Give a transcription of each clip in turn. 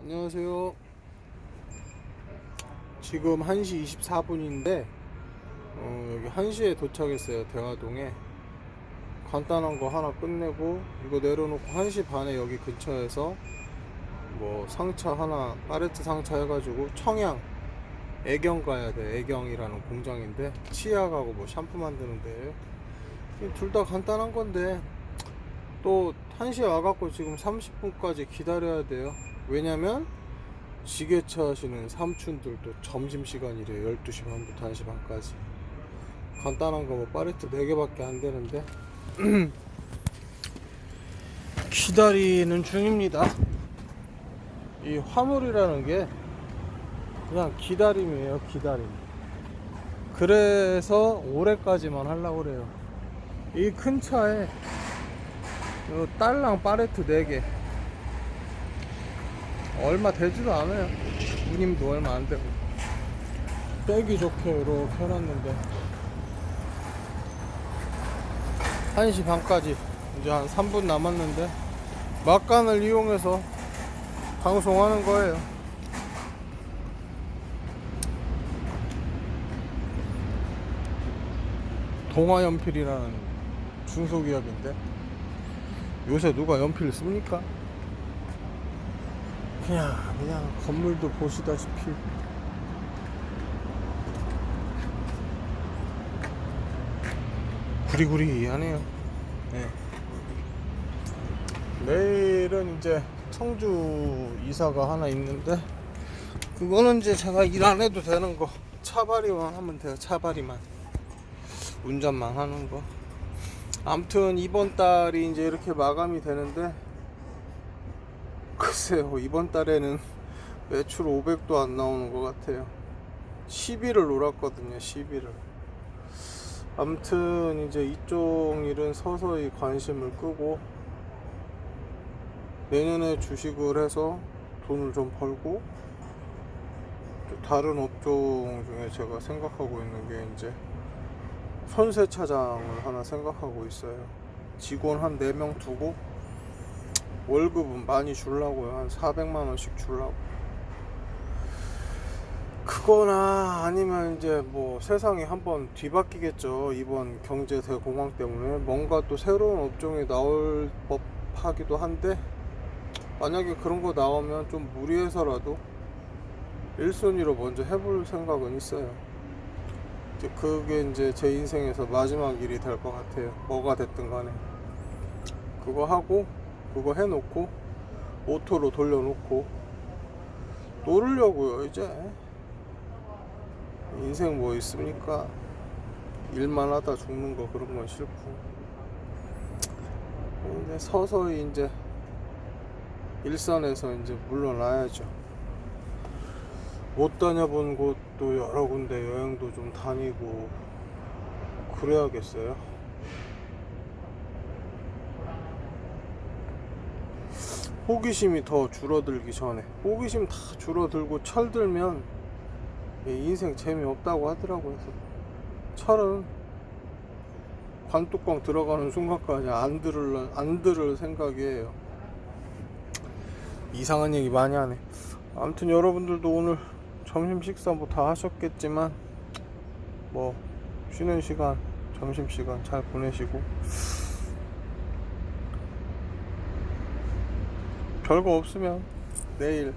안녕하세요. 지금 1시 24분인데 어, 여기 1시에 도착했어요. 대화동에 간단한 거 하나 끝내고 이거 내려놓고 1시 반에 여기 근처에서 뭐 상차 하나 파레트 상차 해가지고 청양 애경 가야 돼. 애경이라는 공장인데 치약 하고 뭐 샴푸 만드는 데예요. 둘 다 간단한 건데 또 1시에 와갖고 지금 30분까지 기다려야 돼요. 왜냐면 지게차 하시는 삼촌들도 점심시간이래요. 12시 반부터 1시 반까지. 간단한 거 뭐 파레트 4개밖에 안 되는데 기다리는 중입니다. 이 화물이라는 게 그냥 기다림이에요. 기다림. 그래서 올해까지만 하려고 그래요. 이 큰 차에 요 딸랑 파레트 4개 얼마 되지도 않아요. 운임도 얼마 안 되고. 빼기 좋게 이렇게 해놨는데. 1시 반까지. 이제 한 3분 남았는데. 막간을 이용해서 방송하는 거예요. 동아연필이라는 중소기업인데. 요새 누가 연필 씁니까? 그냥 그냥 건물도 보시다시피 구리구리하네요. 네. 내일은 이제 청주 이사가 하나 있는데 그거는 이제 제가 일 안 해도 되는 거 차발이만 하면 돼요. 차발이만 운전만 하는 거. 아무튼 이번 달이 이제 이렇게 마감이 되는데 글쎄요 이번 달에는 매출 500도 안 나오는 것 같아요 10일을 놀았거든요 10일을 아무튼 이제 이쪽 일은 서서히 관심을 끄고 내년에 주식을 해서 돈을 좀 벌고 또 다른 업종 중에 제가 생각하고 있는 게 이제 선세차장을 하나 생각하고 있어요. 직원 한 4명 두고 월급은 많이 주려고요. 한 400만 원씩 주려고. 그거나 아니면 이제 뭐 세상이 한번 뒤바뀌겠죠. 이번 경제 대공황 때문에 뭔가 또 새로운 업종이 나올 법하기도 한데 만약에 그런 거 나오면 좀 무리해서라도 1순위로 먼저 해볼 생각은 있어요. 이제 그게 이제 제 인생에서 마지막 일이 될 것 같아요. 뭐가 됐든 간에. 그거 하고, 그거 해놓고, 오토로 돌려놓고, 놀으려고요, 이제. 인생 뭐 있습니까? 일만 하다 죽는 거 그런 건 싫고. 근데 서서히 이제 일선에서 이제 물러나야죠. 못 다녀본 곳도 여러 군데 여행도 좀 다니고 그래야겠어요. 호기심이 더 줄어들기 전에 호기심 다 줄어들고 철들면 이 인생 재미없다고 하더라고요. 철은 관뚜껑 들어가는 순간까지 안 들을 안 들을 생각이에요. 이상한 얘기 많이 하네. 아무튼 여러분들도 오늘 점심 식사 뭐 다 하셨겠지만 뭐 쉬는 시간 점심 시간 잘 보내시고 별거 없으면 내일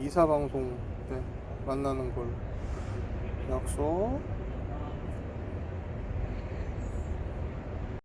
이사 방송 때 만나는 걸로 약속